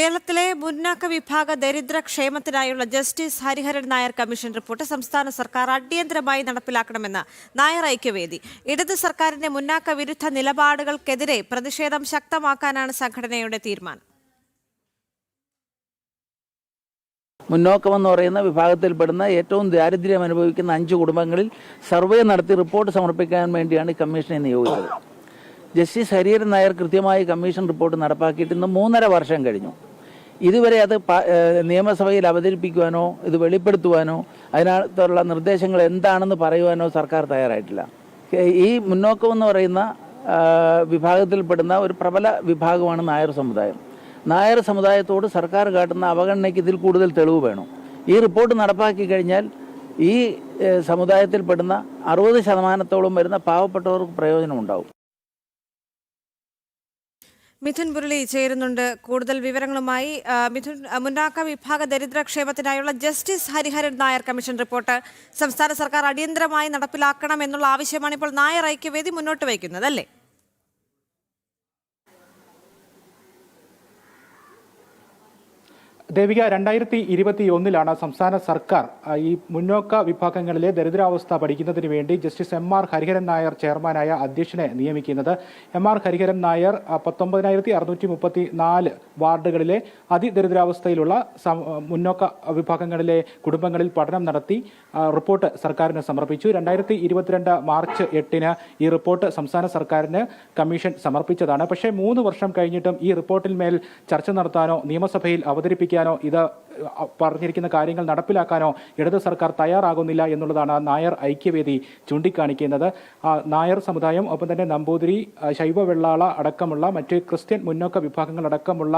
കേരളത്തിലെ മുന്നാക്ക വിഭാഗ ദരിദ്ര ക്ഷേമത്തിനായുള്ള justice Hariharan Nair commission report സംസ്ഥാന സർക്കാർ അടിയന്തരമായി നടപ്പിലാക്കണമെന്ന് നായർ ഐക്യവേദി. ഇടത് സർക്കാരിന്റെ മുന്നാക്ക വിരുദ്ധ നിലപാടുകൾക്കെതിരെ പ്രതിഷേധം ശക്തമാക്കാനാണ് സംഘടനയുടെ തീരുമാനം. മുന്നോക്കമെന്ന് പറയുന്ന വിഭാഗത്തിൽപ്പെടുന്ന ഏറ്റവും ദാരിദ്ര്യം അനുഭവിക്കുന്ന അഞ്ച് കുടുംബങ്ങളിൽ സർവേ നടത്തി റിപ്പോർട്ട് സമർപ്പിക്കാൻ വേണ്ടിയാണ് കമ്മീഷനെ നിയോഗിച്ചത്. ജസ്റ്റിസ് ഹരിഹരൻ നായർ കൃത്യമായി കമ്മീഷൻ റിപ്പോർട്ട് നടപ്പാക്കിയിട്ട് ഇന്ന് മൂന്നര വർഷം കഴിഞ്ഞു. ഇതുവരെ അത് നിയമസഭയിൽ അവതരിപ്പിക്കുവാനോ ഇത് വെളിപ്പെടുത്തുവാനോ അതിനകത്തുള്ള നിർദ്ദേശങ്ങൾ എന്താണെന്ന് പറയുവാനോ സർക്കാർ തയ്യാറായിട്ടില്ല. ഈ മുന്നോക്കം എന്ന് പറയുന്ന വിഭാഗത്തിൽപ്പെടുന്ന ഒരു പ്രബല വിഭാഗമാണ് നായർ സമുദായം. നായർ സമുദായത്തോട് സർക്കാർ കാട്ടുന്ന അവഗണനയ്ക്ക് ഇതിൽ കൂടുതൽ തെളിവ് വേണം. ഈ റിപ്പോർട്ട് നടപ്പാക്കി കഴിഞ്ഞാൽ ഈ സമുദായത്തിൽപ്പെടുന്ന അറുപത് ശതമാനത്തോളം വരുന്ന പാവപ്പെട്ടവർക്ക് പ്രയോജനമുണ്ടാവും. മിഥുൻ പുരളി ചേരുന്നുണ്ട്. കൂടുതൽ വിവരങ്ങളുമായി മിഥുൻ മുന്നാക്ക വിഭാഗ ദരിദ്ര ക്ഷേമത്തിനായുള്ള justice Hariharan Nair commission report. സംസ്ഥാന സർക്കാർ അടിയന്തരമായി നടപ്പിലാക്കണം എന്നുള്ള ആവശ്യമാണ് ഇപ്പോൾ നായർ ഐക്യവേദി മുന്നോട്ട് വയ്ക്കുന്നത് അല്ലേ? ദേവിക രണ്ടായിരത്തി ഇരുപത്തി ഒന്നിലാണ് സംസ്ഥാന സർക്കാർ ഈ മുന്നോക്ക വിഭാഗങ്ങളിലെ ദരിദ്രാവസ്ഥ പഠിക്കുന്നതിന് വേണ്ടി justice M R Hariharan Nair ചെയർമാനായ അധ്യക്ഷനെ നിയമിക്കുന്നത്. എം ആർ ഹരിഹരൻ നായർ പത്തൊമ്പതിനായിരത്തി അറുന്നൂറ്റി മുപ്പത്തി നാല് വാർഡുകളിലെ അതിദരിദ്രാവസ്ഥയിലുള്ള മുന്നോക്ക വിഭാഗങ്ങളിലെ കുടുംബങ്ങളിൽ പഠനം നടത്തി റിപ്പോർട്ട് സർക്കാരിന് സമർപ്പിച്ചു. രണ്ടായിരത്തി ഇരുപത്തിരണ്ട് മാർച്ച് എട്ടിന് ഈ റിപ്പോർട്ട് സംസ്ഥാന സർക്കാരിന് കമ്മീഷൻ സമർപ്പിച്ചതാണ്. പക്ഷേ മൂന്ന് വർഷം കഴിഞ്ഞിട്ടും ഈ റിപ്പോർട്ടിന്മേൽ ചർച്ച നടത്താനോ നിയമസഭയിൽ アのユダ പറഞ്ഞിരിക്കുന്ന കാര്യങ്ങൾ നടപ്പിലാക്കാനോ ഇടത് സർക്കാർ തയ്യാറാകുന്നില്ല എന്നുള്ളതാണ് നായർ ഐക്യവേദി ചൂണ്ടിക്കാണിക്കുന്നത്. നായർ സമുദായം ഒപ്പം തന്നെ നമ്പൂതിരി ശൈവ വെള്ളാള അടക്കമുള്ള മറ്റ് ക്രിസ്ത്യൻ മുന്നോക്ക വിഭാഗങ്ങൾ അടക്കമുള്ള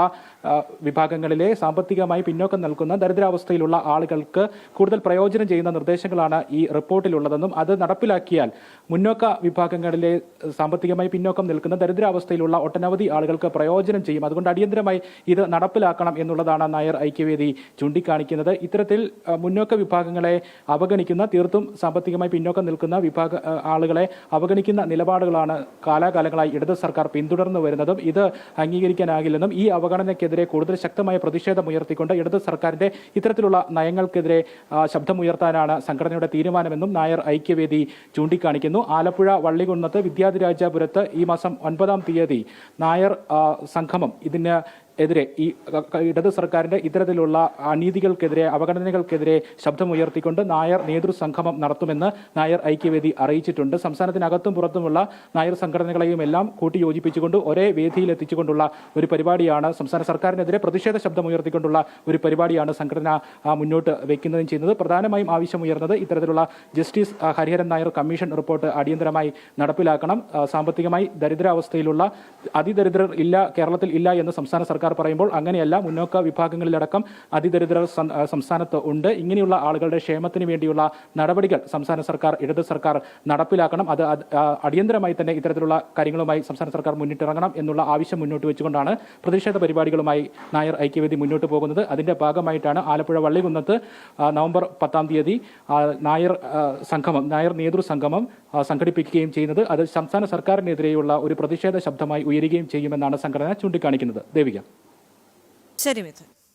വിഭാഗങ്ങളിലെ സാമ്പത്തികമായി പിന്നോക്കം നൽകുന്ന ദരിദ്രാവസ്ഥയിലുള്ള ആളുകൾക്ക് കൂടുതൽ പ്രയോജനം ചെയ്യുന്ന നിർദ്ദേശങ്ങളാണ് ഈ റിപ്പോർട്ടിലുള്ളതെന്നും അത് നടപ്പിലാക്കിയാൽ മുന്നോക്ക വിഭാഗങ്ങളിലെ സാമ്പത്തികമായി പിന്നോക്കം നിൽക്കുന്ന ദരിദ്രാവസ്ഥയിലുള്ള ഒട്ടനവധി ആളുകൾക്ക് പ്രയോജനം ചെയ്യും. അതുകൊണ്ട് അടിയന്തരമായി ഇത് നടപ്പിലാക്കണം എന്നുള്ളതാണ് നായർ ഐക്യവേദി ചൂണ്ടിക്കാണിക്കുന്നത്. ഇത്തരത്തിൽ മുന്നോക്ക വിഭാഗങ്ങളെ അവഗണിക്കുന്ന തീർത്തും സാമ്പത്തികമായി പിന്നോക്കം നിൽക്കുന്ന വിഭാഗ ആളുകളെ അവഗണിക്കുന്ന നിലപാടുകളാണ് കാലാകാലങ്ങളായി ഇടത് സർക്കാർ പിന്തുടർന്നു വരുന്നതും ഇത് അംഗീകരിക്കാനാകില്ലെന്നും ഈ അവഗണനയ്ക്കെതിരെ കൂടുതൽ ശക്തമായ പ്രതിഷേധം ഉയർത്തിക്കൊണ്ട് ഇടത് സർക്കാരിന്റെ ഇത്തരത്തിലുള്ള നയങ്ങൾക്കെതിരെ ശബ്ദമുയർത്താനാണ് സംഘടനയുടെ തീരുമാനമെന്നും നായർ ഐക്യവേദി ചൂണ്ടിക്കാണിക്കുന്നു. ആലപ്പുഴ വള്ളികുന്നത്ത് വിദ്യാധിരാജപുരത്ത് ഈ മാസം ഒൻപതാം തീയതി നായർ സംഗമം ഇതിന് എതിരെ ഈ ഇടത് സർക്കാരിന്റെ ഇത്തരത്തിലുള്ള അനീതികൾക്കെതിരെ അവഗണനകൾക്കെതിരെ ശബ്ദമുയർത്തിക്കൊണ്ട് നായർ നേതൃസംഗമം നടത്തുമെന്ന് നായർ ഐക്യവേദി അറിയിച്ചിട്ടുണ്ട്. സംസ്ഥാനത്തിനകത്തും പുറത്തുമുള്ള നായർ സംഘടനകളെയും എല്ലാം കൂട്ടിയോജിപ്പിച്ചുകൊണ്ട് ഒരേ വേദിയിൽ എത്തിച്ചുകൊണ്ടുള്ള ഒരു പരിപാടിയാണ് സംസ്ഥാന സർക്കാരിനെതിരെ പ്രതിഷേധ ശബ്ദമുയർത്തിക്കൊണ്ടുള്ള ഒരു പരിപാടിയാണ് സംഘടന മുന്നോട്ട് വെക്കുന്നതും ചെയ്യുന്നത്. പ്രധാനമായും ആവശ്യമുയർന്നത് ഇത്തരത്തിലുള്ള justice Hariharan Nair commission report അടിയന്തരമായി നടപ്പിലാക്കണം. സാമ്പത്തികമായി ദരിദ്രാവസ്ഥയിലുള്ള അതിദരിദ്രർ ഇല്ല കേരളത്തിൽ ഇല്ല എന്ന് സംസ്ഥാന സർക്കാർ പറയുമ്പോൾ അങ്ങനെയല്ല മുന്നോക്ക വിഭാഗങ്ങളിലടക്കം അതിദരിദ്രർ സം- സംസ്ഥാനത്ത് ഉണ്ട്. ഇങ്ങനെയുള്ള ആളുകളുടെ ക്ഷേമത്തിന് വേണ്ടിയുള്ള നടപടികൾ സംസ്ഥാന സർക്കാർ ഇടത് സർക്കാർ നടപ്പിലാക്കണം. അത് അടിയന്തരമായി തന്നെ ഇത്തരത്തിലുള്ള കാര്യങ്ങളുമായി സംസ്ഥാന സർക്കാർ മുന്നിട്ടിറങ്ങണം എന്നുള്ള ആവശ്യം മുന്നോട്ട് വെച്ചുകൊണ്ടാണ് പ്രതിഷേധ പരിപാടികളുമായി നായർ ഐക്യവേദി മുന്നോട്ട് പോകുന്നത്. അതിന്റെ ഭാഗമായിട്ടാണ് ആലപ്പുഴ വള്ളികുന്നത്ത് നവംബർ പത്താം തീയതി നായർ സംഗമം നായർ നേതൃസംഗമം ആ, സംഘടിപ്പിക്കുകയും ചെയ്യുന്നത്. അത് സംസ്ഥാന സർക്കാരിനെതിരെയുള്ള ഒരു പ്രതിഷേധ ശബ്ദമായി ഉയരുകയും ചെയ്യുമെന്നാണ് സംഘടന ചൂണ്ടിക്കാണിക്കുന്നത്. ദേവിക. ശരി